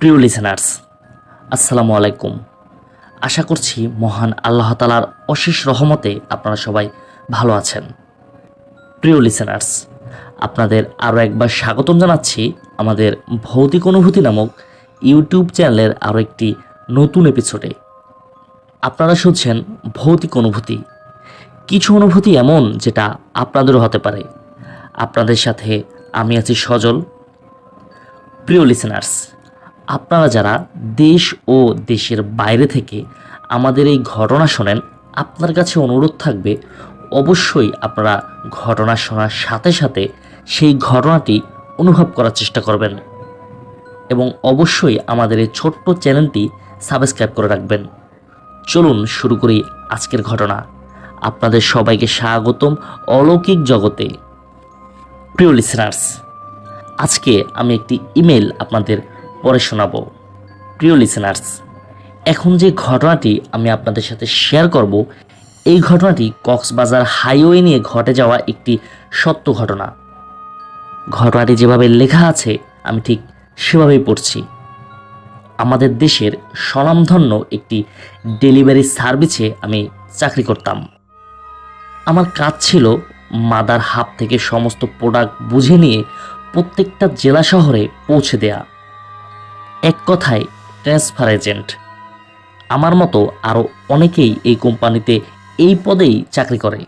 প্রিয় লিসেনার্স আসসালামু আলাইকুম। আশা করছি মহান আল্লাহ তালার অশেষ রহমতে আপনারা সবাই ভালো আছেন। প্রিয় লিসেনার্স আপনাদের আরও একবার স্বাগতম জানাচ্ছি আমাদের ভৌতিক অনুভূতি নামক ইউটিউব চ্যানেলের আরও একটি নতুন এপিসোডে আপনারা শুনছেন ভৌতিক অনুভূতি। কিছু অনুভূতি এমন যেটা আপনাদেরও হতে পারে। আপনাদের সাথে আমি আছি সজল। প্রিয় লিসেনার্স আপনারা যারা দেশ ও দেশের বাইরে থেকে আমাদের এই ঘটনা শোনেন, আপনার কাছে অনুরোধ থাকবে, অবশ্যই আপনারা ঘটনা শোনার সাথে সাথে সেই ঘটনাটি অনুভব করার চেষ্টা করবেন এবং অবশ্যই আমাদের এই ছোট্ট চ্যানেলটি সাবস্ক্রাইব করে রাখবেন। চলুন শুরু করি আজকের ঘটনা। আপনাদের সবাইকে স্বাগতম অলৌকিক জগতে। প্রিয় লিসেনার্স আজকে আমি একটি ইমেল আপনাদের পরে শোনাবো। প্রিয় লিসেনার্স এখন যে ঘটনাটি আমি আপনাদের সাথে শেয়ার করব, এই ঘটনাটি কক্সবাজার হাইওয়ে নিয়ে ঘটে যাওয়া একটি সত্য ঘটনা। ঘটনাটি যেভাবে লেখা আছে, আমি ঠিক সেভাবেই পড়ছি। আমাদের দেশের স্বনামধন্য একটি ডেলিভারি সার্ভিসে আমি চাকরি করতাম। আমার কাজ ছিল মাদার হাব থেকে সমস্ত প্রোডাক্ট বুঝে নিয়ে প্রত্যেকটা জেলা শহরে পৌঁছে দেয়া। এক কথায় ট্রান্সফার এজেন্ট আমার মতো আরও অনেকেই এই কোম্পানিতে এই পদেই চাকরি করে।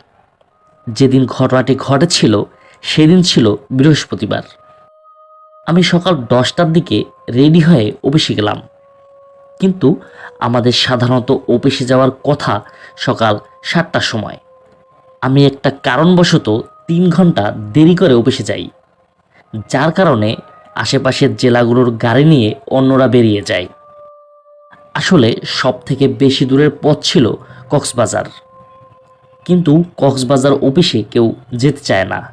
যেদিন ঘটনাটি ঘটেছিল, সেদিন ছিল বৃহস্পতিবার। আমি সকাল দশটার দিকে রেডি হয়ে অফিসে গেলাম। কিন্তু আমাদের সাধারণত অফিসে যাওয়ার কথা সকাল সাতটার সময়। আমি একটা কারণবশত তিন ঘণ্টা দেরি করে অফিসে যাই। যার কারণে আশেপাশের জেলাগুলোর গাড়ি নিয়ে অন্যরা বেরিয়ে যায়। আসলে সব থেকে বেশি দূরের পথ ছিল কক্সবাজার। কিন্তু কক্সবাজার অফিসে কেউ যেতে চায় না।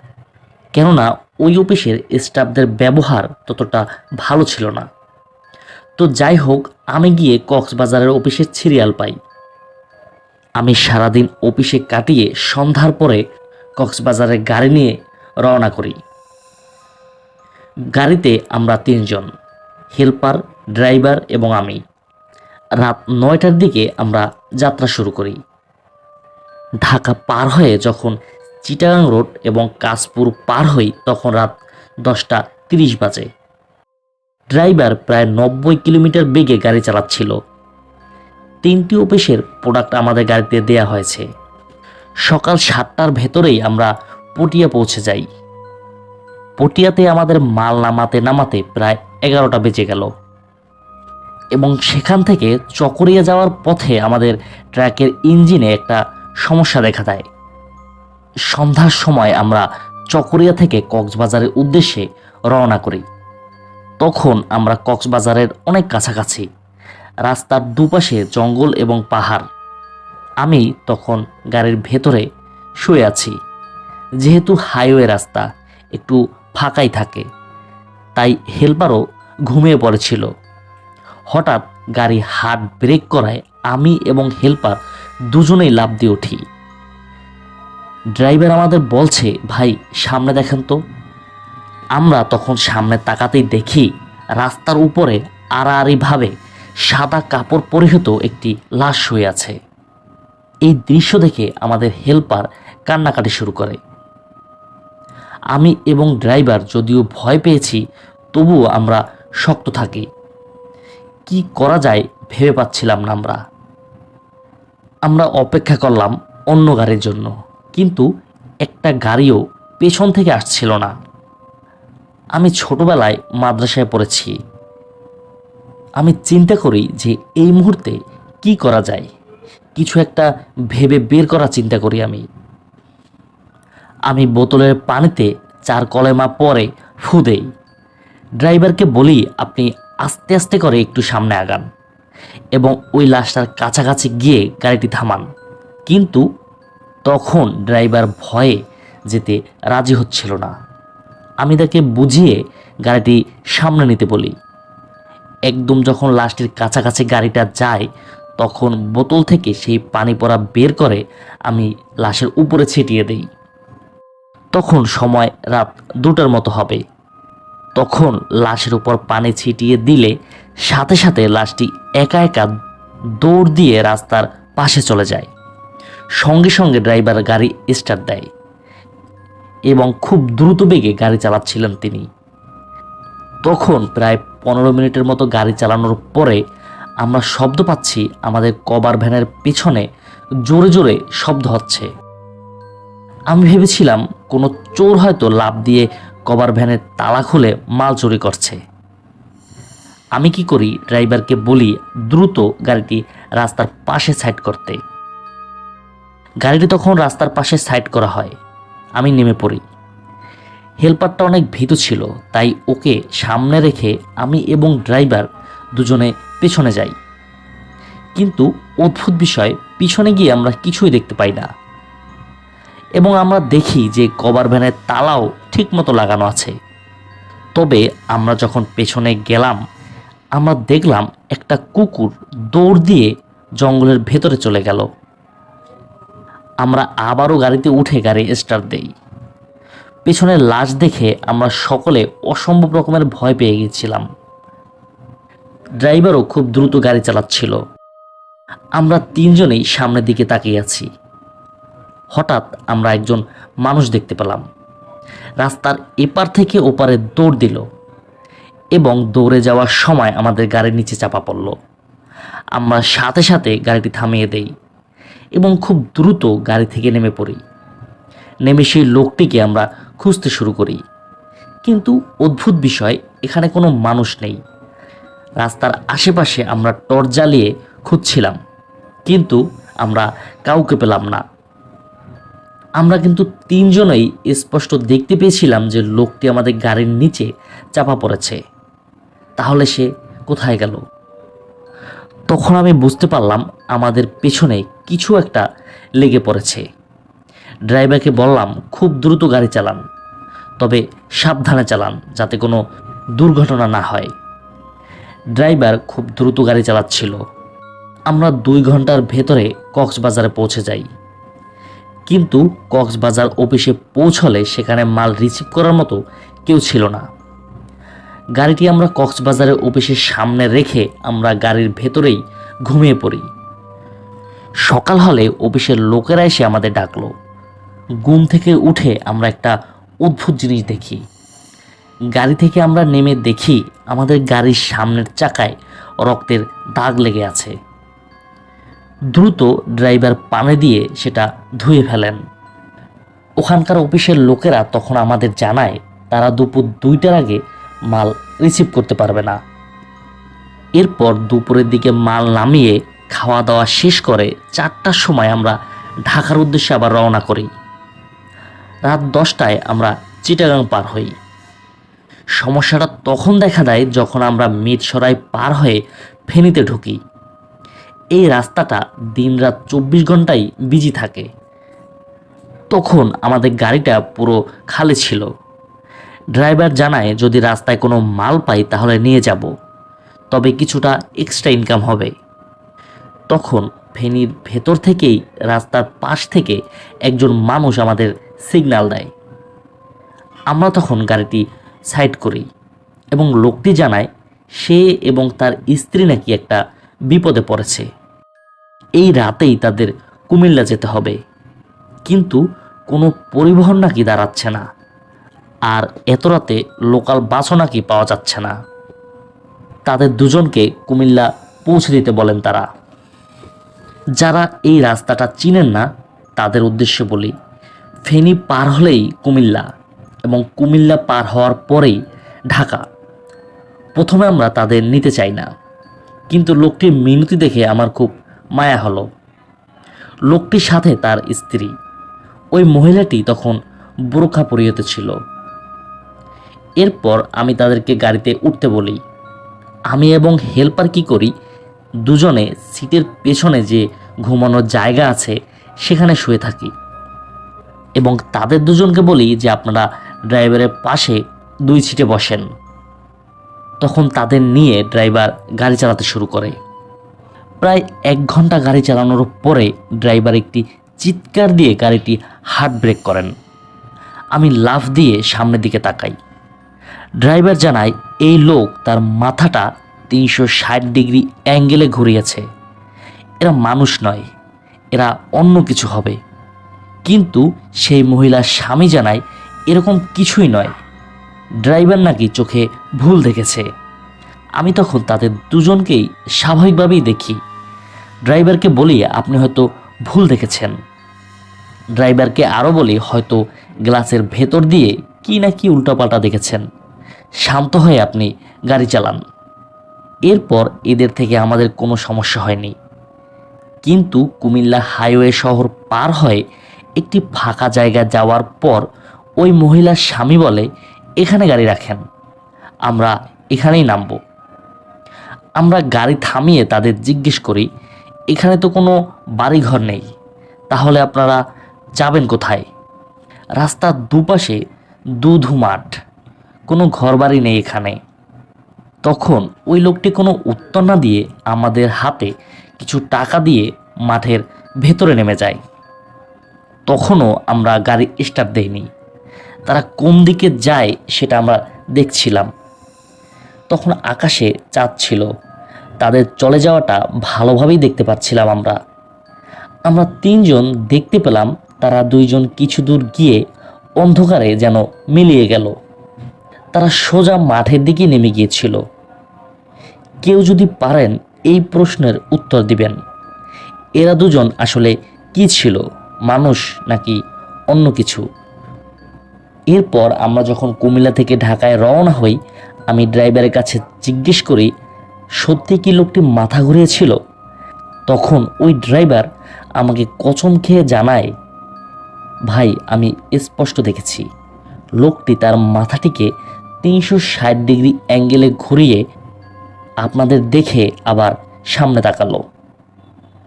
কেননা ওই অফিসের স্টাফদের ব্যবহার ততটা ভালো ছিল না। তো যাই হোক, আমি গিয়ে কক্সবাজারের অফিসে সিরিয়াল পাই। আমি সারাদিন অফিসে কাটিয়ে সন্ধ্যার পরে কক্সবাজারে গাড়ি নিয়ে রওনা করি। গাড়িতে আমরা তিনজন, হেল্পার, ড্রাইভার এবং আমি। রাত নয়টার দিকে আমরা যাত্রা শুরু করি। ঢাকা পার হয়ে যখন চিটাগাং রোড এবং কাশপুর পার হই তখন রাত দশটা তিরিশ বাজে। ড্রাইভার প্রায় নব্বই কিলোমিটার বেগে গাড়ি চালাচ্ছিল। তিনটি অফিসের প্রোডাক্ট আমাদের গাড়িতে দেয়া হয়েছে। সকাল সাতটার ভেতরেই আমরা পটিয়া পৌঁছে যাই। পটিয়াতে আমাদের মাল নামাতে নামাতে প্রায় এগারোটা বেজে গেল। এবং সেখান থেকে চকরিয়া যাওয়ার পথে আমাদের ট্র্যাকের ইঞ্জিনে একটা সমস্যা দেখা দেয়। সন্ধ্যার সময় আমরা চকরিয়া থেকে কক্সবাজারের উদ্দেশ্যে রওনা করি। তখন আমরা কক্সবাজারের অনেক কাছাকাছি, রাস্তার দুপাশে জঙ্গল এবং পাহাড়। আমি তখন গাড়ির ভেতরে শুয়ে আছি, যেহেতু হাইওয়ে রাস্তা, একটু ফাঁকাই থাকে। তাই হেল্পারও ঘুমিয়ে পড়েছিল। হঠাৎ গাড়ি হার্ট ব্রেক করায় আমি এবং হেল্পার দুজনেই লাভ দিয়ে উঠি। ড্রাইভার আমাদের বলছে, ভাই, সামনে দেখেন তো। আমরা তখন সামনে তাকাতেই দেখি রাস্তার উপরে আড়াআড়িভাবে সাদা কাপড় পরিহিত একটি লাশ শুয়ে আছে। এই দৃশ্য দেখে আমাদের হেল্পার কান্নাকাটি শুরু করে। আমি এবং ড্রাইভার যদিও ভয় পেয়েছি, তবুও আমরা শক্ত থাকি। কি করা যায় ভেবে পাচ্ছিলাম না আমরা। আমরা অপেক্ষা করলাম অন্য গাড়ির জন্য, কিন্তু একটা গাড়িও পেছন থেকে আসছিল না। আমি ছোটবেলায় মাদ্রাসায় পড়েছি। আমি চিন্তা করি যে এই মুহূর্তে কি করা যায়। কিছু একটা ভেবে বের করার চিন্তা করি আমি। আমি বোতলের পানিতে চার কলেমা পরে ফু দেই। ড্রাইভারকে বলি, আপনি আস্তে আস্তে করে একটু সামনে আগান এবং ওই লাশটার কাছাকাছি গিয়ে গাড়িটি থামান। কিন্তু তখন ড্রাইভার ভয়ে যেতে রাজি হচ্ছিল না। আমি তাকে বুঝিয়ে গাড়িটি সামনে নিতে বলি। একদম যখন লাশটির কাছাকাছি গাড়িটা যায়, তখন বোতল থেকে সেই পানি পড়া বের করে আমি লাশের উপরে ছিটিয়ে দেই। তখন সময় রাত দুটার মতো হবে। তখন লাশের উপর পানি ছিটিয়ে দিলে সাথে সাথে লাশটি একা একা দৌড় দিয়ে রাস্তার পাশে চলে যায়। সঙ্গে সঙ্গে ড্রাইভার গাড়ি স্টার্ট দেয় এবং খুব দ্রুত বেগে গাড়ি চালাচ্ছিলেন তিনি। তখন প্রায় পনেরো মিনিটের মতো গাড়ি চালানোর পরে আমরা শব্দ পাচ্ছি আমাদের কভার ভ্যানের পেছনে জোরে জোরে শব্দ হচ্ছে। আমি ভেবেছিলাম কোনো চোর হয়তো লাভ দিয়ে কভার ভ্যানের তালা খুলে মাল চুরি করছে। আমি কি করি, ড্রাইভারকে বলি, দ্রুত গাড়িটি রাস্তার পাশে সাইড করতে। গাড়িটি তখন রাস্তার পাশে সাইড করা হয়। আমি নেমে পড়ি। হেল্পারটা অনেক ভীত ছিল, তাই ওকে সামনে রেখে আমি এবং ড্রাইভার দুজনে পেছনে যাই। কিন্তু অদ্ভুত বিষয়, পিছনে গিয়ে আমরা কিছুই দেখতে পাই না। এবং আমরা দেখি যে কভার ভ্যানের তালাও ঠিকমতো লাগানো আছে। তবে আমরা যখন পেছনে গেলাম, আমরা দেখলাম একটা কুকুর দৌড় দিয়ে জঙ্গলের ভেতরে চলে গেল। আমরা আবারও গাড়িতে উঠে গাড়ি স্টার্ট দেই। পেছনের লাশ দেখে আমরা সকলে অসম্ভব রকমের ভয় পেয়ে গেছিলাম। ড্রাইভারও খুব দ্রুত গাড়ি চালাচ্ছিল। আমরা তিনজনেই সামনের দিকে তাকিয়ে আছি। হঠাৎ আমরা একজন মানুষ দেখতে পেলাম। রাস্তার এপার থেকে ওপারে দৌড় দিল এবং দৌড়ে যাওয়ার সময় আমাদের গাড়ির নিচে চাপা পড়ল। আমরা সাথে সাথে গাড়িটি থামিয়ে দেই এবং খুব দ্রুত গাড়ি থেকে নেমে পড়ি। নেমে সেই লোকটিকে আমরা খুঁজতে শুরু করি। কিন্তু অদ্ভুত বিষয়, এখানে কোনো মানুষ নেই। রাস্তার আশেপাশে আমরা টর্চ জ্বালিয়ে খুঁজছিলাম, কিন্তু আমরা কাউকে পেলাম না। আমরা কিন্তু তিনজনেই স্পষ্ট দেখতে পেয়েছিলাম যে লোকটি আমাদের গাড়ির নিচে চাপা পড়েছে। তাহলে সে কোথায় গেল? তখন আমি বুঝতে পারলাম আমাদের পেছনে কিছু একটা লেগে পড়েছে। ড্রাইভারকে বললাম, খুব দ্রুত গাড়ি চালান, তবে সাবধানে চালান, যাতে কোনো দুর্ঘটনা না হয়। ড্রাইভার খুব দ্রুত গাড়ি চালাচ্ছিল। আমরা দুই ঘণ্টার ভেতরে কক্সবাজারে পৌঁছে যাই। কিন্তু কক্সবাজার অফিসে পৌঁছলে সেখানে মাল রিসিভ করার মতো কেউ ছিল না। গাড়িটি আমরা কক্সবাজারের অফিসের সামনে রেখে আমরা গাড়ির ভেতরেই ঘুমিয়ে পড়ি। সকাল হলে অফিসের লোকেরা এসে আমাদের ডাকলো। ঘুম থেকে উঠে আমরা একটা অদ্ভুত জিনিস দেখি। গাড়ি থেকে আমরা নেমে দেখি আমাদের গাড়ির সামনের চাকায় রক্তের দাগ লেগে আছে। দ্রুত ড্রাইভার পানে দিয়ে সেটা ধুয়ে ফেলেন। ওখানকার অফিসের লোকেরা তখন আমাদের জানায়, তারা দুপুর দুইটার আগে মাল রিসিভ করতে পারবে না। এরপর দুপুরের দিকে মাল নামিয়ে খাওয়া দাওয়া শেষ করে চারটার সময় আমরা ঢাকার উদ্দেশ্যে আবার রওনা করি। রাত দশটায় আমরা চিটাগাং পার হই। সমস্যাটা তখন দেখা দেয় যখন আমরা মিরসরাই পার হয়ে ফেনীতে ঢুকি। এই রাস্তাটা দিনরাত চব্বিশ ঘন্টাই বিজি থাকে। তখন আমাদের গাড়িটা পুরো খালি ছিল। ড্রাইভার জানায়, যদি রাস্তায় কোনো মাল পাই তাহলে নিয়ে যাব। তবে কিছুটা এক্সট্রা ইনকাম হবে। তখন ফেনীর ভেতর থেকেই রাস্তার পাশ থেকে একজন মানুষ আমাদের সিগন্যাল দেয়। আমরা তখন গাড়িটি সাইড করি এবং লোকটি জানায়, সে এবং তার স্ত্রী নাকি একটা বিপদে পড়েছে। এই রাতেই তাদের কুমিল্লা যেতে হবে। কিন্তু কোনো পরিবহন নাকি দাঁড়াচ্ছে না। আর এত রাতে লোকাল বাসও নাকি পাওয়া যাচ্ছে না। তাদের দুজনকে কুমিল্লা পৌঁছে দিতে বলেন তারা। যারা এই রাস্তাটা চিনেন না, তাদের উদ্দেশ্যে বলি, ফেনী পার হলেই কুমিল্লা এবং কুমিল্লা পার হওয়ার পরেই ঢাকা। প্রথমে আমরা তাদের নিতে চাই না। কিন্তু লোকটির মিনতি দেখে আমার খুব মায়া হলো। লোকটির সাথে তার স্ত্রী। ওই মহিলাটি তখন বোরখা পরিয়তে ছিল। এরপর আমি তাদেরকে গাড়িতে উঠতে বলি, আমি এবং হেল্পার কি করি? দুজনে সিটের পেছনে যে ঘুমানোর জায়গা আছে, সেখানে শুয়ে থাকি। এবং তাদের দুজনকে বলি যে আপনারা ড্রাইভারের পাশে দুই সিটে বসেন। তখন তাদের নিয়ে ড্রাইভার গাড়ি চালাতে শুরু করে। প্রায় এক ঘণ্টা গাড়ি চালানোর পরে ড্রাইভার একটি চিৎকার দিয়ে গাড়িটি হার্ট ব্রেক করেন। আমি লাফ দিয়ে সামনের দিকে তাকাই। ড্রাইভার জানায়, এই লোক তার মাথাটা তিনশো ষাট ডিগ্রি অ্যাঙ্গেলে ঘুরিয়েছে। এরা মানুষ নয়, এরা অন্য কিছু হবে। কিন্তু সেই মহিলার স্বামী জানায়, এরকম কিছুই নয়। ড্রাইভার নাকি চোখে ভুল দেখেছে। আমি তখন তাদের দুজনকেই স্বাভাবিকভাবেই দেখি। ড্রাইভারকে বলি আপনি হয়তো ভুল দেখেছেন। ড্রাইভারকে আরও বলি হয়তো গ্লাসের ভেতর দিয়ে কি না কি উল্টাপাল্টা দেখেছেন। শান্ত হয়ে আপনি গাড়ি চালান। এরপর এদের থেকে আমাদের কোনো সমস্যা হয়নি। কিন্তু কুমিল্লা হাইওয়ে শহর পার হয়ে একটি ফাঁকা জায়গা যাওয়ার পর ওই মহিলার স্বামী বলে, এখানে গাড়ি রাখেন। আমরা এখানেই নামবো। আমরা গাড়ি থামিয়ে তাদের জিজ্ঞেস করি এখানে তো কোনো বাড়িঘর নেই। তাহলে আপনারা যাবেন কোথায়? রাস্তার দুপাশে দুধু মাঠ। কোনো ঘরবাড়ি নেই এখানে। তখন ওই লোকটি কোনো উত্তর না দিয়ে আমাদের হাতে কিছু টাকা দিয়ে মাঠের ভেতরে নেমে যায়। তখনও আমরা গাড়ি স্টার্ট দেইনি। তারা কোন দিকে যায় সেটা আমরা দেখছিলাম। তখন আকাশে চাঁদ ছিল। তাদের চলে যাওয়াটা ভালোভাবেই দেখতে পাচ্ছিলাম আমরা। আমরা তিনজন দেখতে পেলাম, তারা দুইজন কিছু দূর গিয়ে অন্ধকারে যেন মিলিয়ে গেল। তারা সোজা মাঠের দিকে নেমে গিয়েছিল। কেউ যদি পারেন এই প্রশ্নের উত্তর দিবেন। এরা দুজন আসলে কি ছিল, মানুষ নাকি অন্য কিছু? এরপর আমরা যখন কুমিল্লা থেকে ঢাকায় রওনা হই, আমি ড্রাইভারের কাছে জিজ্ঞেস করি সত্যি কি লোকটি মাথা ঘুরিয়েছিল? তখন ওই ড্রাইভার আমাকে কচম খেয়ে জানায়, ভাই, আমি স্পষ্ট দেখেছি। লোকটি তার মাথাটিকে তিনশো ষাট ডিগ্রি অ্যাঙ্গেলে ঘুরিয়ে আপনাদের দেখে আবার সামনে তাকালো।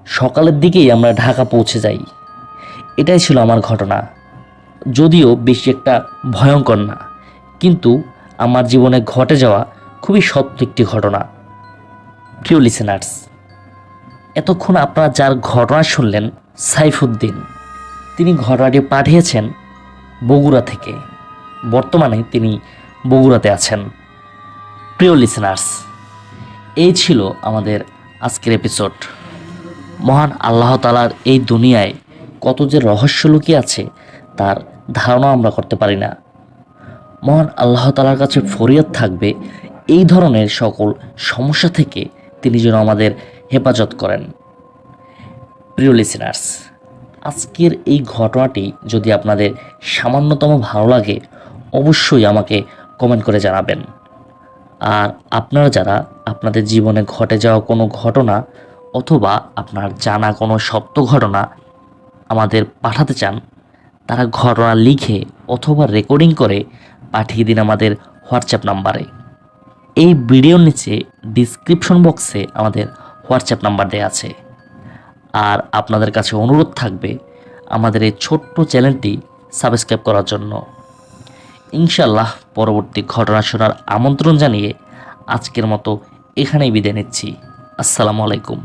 সকালের দিকেই আমরা ঢাকা পৌঁছে যাই। এটাই ছিল আমার ঘটনা। যদিও বেশি একটা ভয়ঙ্কর না, কিন্তু আমার জীবনে ঘটে যাওয়া খুবই সত্য একটি ঘটনা। প্রিয় লিসেনার্স এতক্ষণ আপনারা যার ঘটনা শুনলেন, সাইফুদ্দিন, তিনি ঘটনাটি পাঠিয়েছেন বগুড়া থেকে। বর্তমানে তিনি বগুড়াতে আছেন। প্রিয় লিসেনার্স এই ছিল আমাদের আজকের এপিসোড মহান আল্লাহ তালার এই দুনিয়ায় কত যে রহস্য লুকিয়ে আছে, তার ধারণা আমরা করতে পারি না। মহান আল্লাহ তালার কাছে ফরিয়াদ থাকবে এই ধরনের সকল সমস্যা থেকে তিনি যেন আমাদের হেফাজত করেন। প্রিয় লিসেনার্স আজকের এই ঘটনাটি যদি আপনাদের সামান্যতম ভালো লাগে, অবশ্যই আমাকে কমেন্ট করে জানাবেন। আর আপনারা যারা আপনাদের জীবনে ঘটে যাওয়া কোনো ঘটনা অথবা আপনার জানা কোনো সত্য ঘটনা আমাদের পাঠাতে চান, তারা ঘটনা লিখে অথবা রেকর্ডিং করে পাঠিয়ে দিন আমাদের হোয়াটসঅ্যাপ নাম্বারে এই ভিডিওর নিচে ডিসক্রিপশন বক্সে আমাদের হোয়াটসঅ্যাপ নাম্বার দেওয়া আছে। আর আপনাদের কাছে অনুরোধ থাকবে আমাদের এই ছোট্ট চ্যানেলটি সাবস্ক্রাইব করার জন্য। ইনশাল্লাহ পরবর্তী ঘটনা শোনার আমন্ত্রণ জানিয়ে আজকের মতো এখানেই বিদায় নিচ্ছি। আসসালামু আলাইকুম।